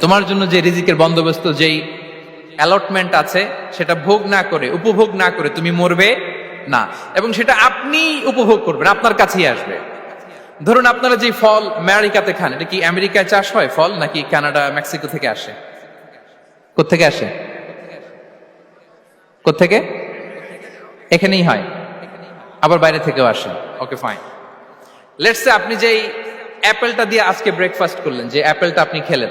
তোমার জন্য যে রিজিকের বন্দোবস্ত, যেই অ্যালটমেন্ট আছে, সেটা ভোগ না করে, উপভোগ না করে তুমি মরবে না। এবং সেটা আপনি উপভোগ করবেন, আপনার কাছেই আসবে। ধরুন আপনারা যে ফল আমেরিকাতে খান, এটা কি আমেরিকায় চাষ হয় ফল, নাকি কানাডা, মেক্সিকো থেকে আসে? কোথেকে আসে? কোথেকে এখানেই হয়। আবার বাইরে থেকেও আসে। ওকে ফাইন লেটসে আপনি যেই অ্যাপেলটা দিয়ে আজকে ব্রেকফাস্ট করলেন, যে অ্যাপেলটা আপনি খেলেন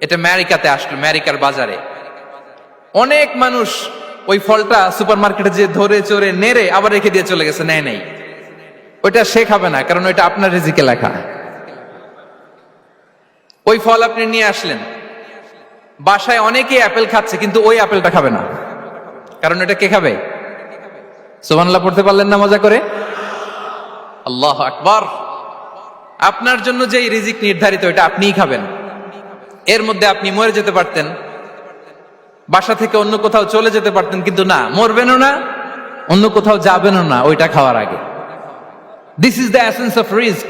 এটা আমেরিকাতে আসলো, আমেরিকার বাজারে। অনেক মানুষ ওই ফলটা সুপার মার্কেটে যে ধরে চড়ে নেড়ে আবার রেখে দিয়ে চলে গেছে, নেয় নেই। ওইটা সে খাবে না, কারণ ওইটা আপনার রিজিকে লেখা। ওই ফল আপনি নিয়ে আসলেন। বাসায় অনেকেই অ্যাপেল খাচ্ছে, কিন্তু ওই অ্যাপেলটা খাবে না। কারণ এটা কে খাবে? সোমানলা পড়তে পারলেন না মজা করে? আল্লাহ আকবার। আপনার জন্য যে রিজিক নির্ধারিত এটা আপনিই খাবেন। এর মধ্যে আপনি মরে যেতে পারতেন। বাসা থেকে অন্য কোথাও চলে যেতে পারতেন, কিন্তু না, মরবেনও না, অন্য কোথাও যাবেনও না ওইটা খাওয়ার আগে। This is the essence of risk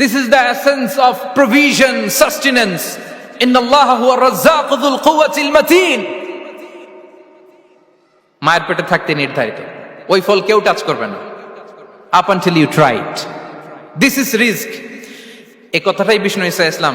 this is the essence of provision sustenance মায়ের পেটে থাকতে নির্ধারিত। ওই ফল কেউ টাচ করবে না। Up until you tried this is risk এই কথাটাই বিষ্ণু ইসা ইসলাম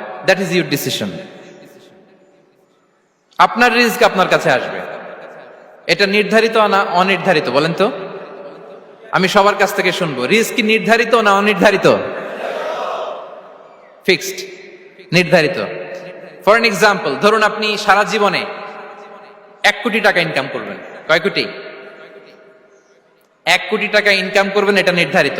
দ্যাট ইজ ইউর ডিসিশন আপনার রিস্ক আপনার কাছে আসবে। এটা নির্ধারিত না অনির্ধারিত, বলেন তো? আমি সবার কাছ থেকে শুনব, রিস্ক নির্ধারিত না অনির্ধারিত? ফিক্সড নির্ধারিত। ফর এন এক্সাম্পল ধরুন আপনি সারা জীবনে এক কোটি টাকা ইনকাম করবেন। কয় কোটি? এক কোটি টাকা ইনকাম করবেন, এটা নির্ধারিত।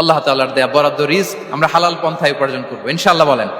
আল্লাহ তাল্লাহার দেয়া বরাদ্দ রিস্ক আমরা হালাল পন্থায় উপার্জন করব। ইনশাল্লাহ বলেন।